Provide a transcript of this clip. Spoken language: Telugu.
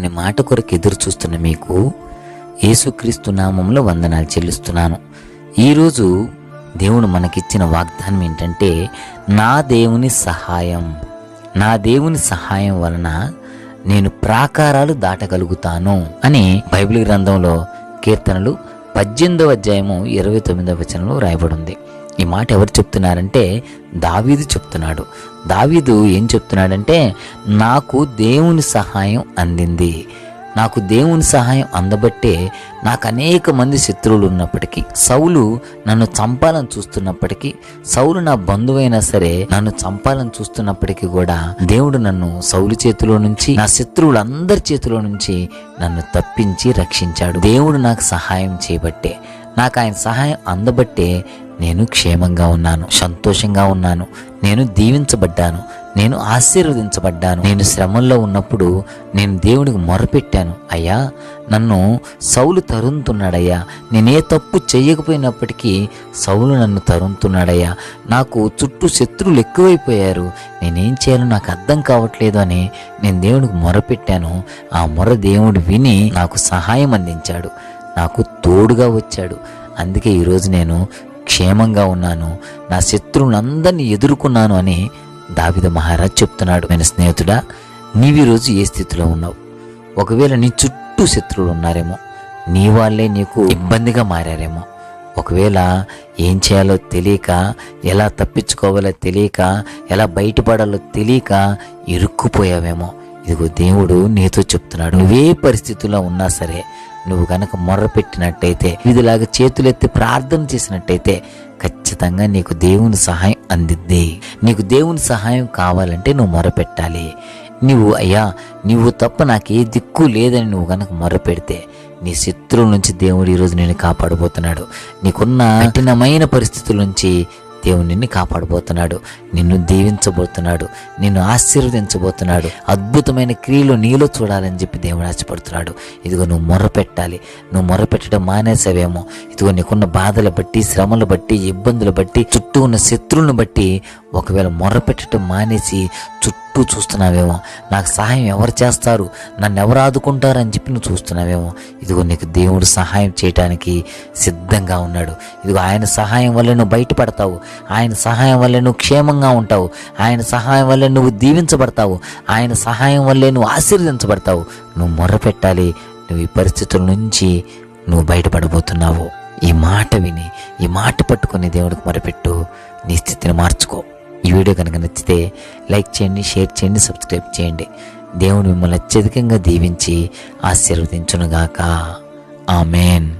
దేవుని మాట కొరకు ఎదురు చూస్తున్న మీకు యేసుక్రీస్తు నామంలో వందనాలు చెల్లిస్తున్నాను. ఈరోజు దేవుడు మనకిచ్చిన వాగ్దానం ఏంటంటే నా దేవుని సహాయం. నా దేవుని సహాయం వలన నేను ప్రాకారాలు దాటగలుగుతాను అని బైబిల్ గ్రంథంలో కీర్తనలు పద్దెనిమిదవ అధ్యాయము ఇరవై తొమ్మిదవ వచనంలో రాయబడింది ఈ మాట ఎవరు చెప్తున్నారంటే దావీదు చెప్తున్నాడు. దావీదు ఏం చెప్తున్నాడంటే నాకు దేవుని సహాయం అందింది. నాకు దేవుని సహాయం అందబట్టే నాకు అనేక మంది శత్రువులు ఉన్నప్పటికీ సౌలు నన్ను చంపాలని చూస్తున్నప్పటికీ సౌలు నా బంధువైనా సరే నన్ను చంపాలని చూస్తున్నప్పటికీ కూడా దేవుడు నన్ను సౌలు చేతిలో నుంచి నా శత్రువులందరి చేతిలో నుంచి నన్ను తప్పించి రక్షించాడు. దేవుడు నాకు సహాయం చేయబట్టే నాకు ఆయన సహాయం అందబట్టే నేను క్షేమంగా ఉన్నాను సంతోషంగా ఉన్నాను నేను దీవించబడ్డాను నేను ఆశీర్వదించబడ్డాను నేను శ్రమంలో ఉన్నప్పుడు నేను దేవునికి మొరపెట్టాను. అయ్యా నన్ను సౌలు తరుముతున్నాడయ్యా. నేనే తప్పు చేయకపోయినప్పటికీ సౌలు నన్ను తరుముతున్నాడయ్యా. నాకు చుట్టూ శత్రువులు ఎక్కువైపోయారు. నేనేం చేయాలో నాకు అర్థం కావట్లేదు అని నేను దేవునికి మొరపెట్టాను. ఆ మొర దేవుడు విని నాకు సహాయం అందించాడు. నాకు తోడుగా వచ్చాడు. అందుకే ఈరోజు నేను క్షేమంగా ఉన్నాను. నా శత్రువులందరినీ ఎదుర్కొన్నాను అని దావిద మహారాజ్ చెప్తున్నాడు. నేను స్నేహితుడా నీవీరోజు ఏ స్థితిలో ఉన్నావు? ఒకవేళ నీ చుట్టూ శత్రువులు ఉన్నారేమో నీ వాళ్ళే నీకు ఇబ్బందిగా మారారేమో. ఒకవేళ ఏం చేయాలో తెలియక ఎలా తప్పించుకోవాలో తెలియక ఎలా బయటపడాలో తెలియక ఇరుక్కుపోయావేమో. ఇదిగో దేవుడు నీతో చెప్తున్నాడు. నువ్వే పరిస్థితుల్లో ఉన్నా సరే నువ్వు గనక మొర్ర పెట్టినట్టయితే ఇదిలాగా చేతులెత్తి ప్రార్థన చేసినట్టయితే ఖచ్చితంగా నీకు దేవుని సహాయం అందిద్ది. నీకు దేవుని సహాయం కావాలంటే నువ్వు మొరపెట్టాలి నువ్వు అయ్యా నువ్వు తప్ప నాకు ఏ దిక్కు లేదని నువ్వు గనక మొరపెడితే నీ శత్రువుల నుంచి దేవుడు ఈరోజు నేను కాపాడబోతున్నాడు. నీకున్న కఠినమైన పరిస్థితుల నుంచి దేవుడు నిన్ను కాపాడబోతున్నాడు. నిన్ను దీవించబోతున్నాడు. నిన్ను ఆశీర్వదించబోతున్నాడు. అద్భుతమైన క్రియలు నీలో చూడాలని చెప్పి దేవుడు ఆశపడుతున్నాడు. ఇదిగో నువ్వు మొర్ర పెట్టాలి నువ్వు మొరపెట్టడం మానేసావేమో. ఇదిగో నీకున్న బాధలు బట్టి శ్రమలు బట్టి ఇబ్బందులు బట్టి చుట్టూ ఉన్న శత్రువులను బట్టి ఒకవేళ మొరపెట్టడం మానేసి చుట్టూ చూస్తున్నావేమో? నాకు సహాయం ఎవరు చేస్తారు? నన్ను ఎవరు ఆదుకుంటారని చెప్పి నువ్వు చూస్తున్నావేమో? ఇదిగో నీకు దేవుడు సహాయం చేయటానికి సిద్ధంగా ఉన్నాడు. ఇదిగో ఆయన సహాయం వల్ల నువ్వు బయటపడతావు. ఆయన సహాయం వల్ల నువ్వు క్షేమంగా ఉంటావు. ఆయన సహాయం వల్ల నువ్వు దీవించబడతావు. ఆయన సహాయం వల్లే నువ్వు ఆశీర్వదించబడతావు. నువ్వు మొర్రపెట్టాలి నువ్వు ఈ పరిస్థితుల నుంచి నువ్వు బయటపడబోతున్నావు. ఈ మాట విని ఈ మాట పట్టుకుని దేవుడికి మొరపెట్టు. నీ స్థితిని మార్చుకో. ఈ వీడియో కనుక నచ్చితే లైక్ చేయండి షేర్ చేయండి సబ్స్క్రైబ్ చేయండి. దేవుడు మిమ్మల్ని అత్యధికంగా దీవించి ఆశీర్వదించునుగాక. ఆమెన్.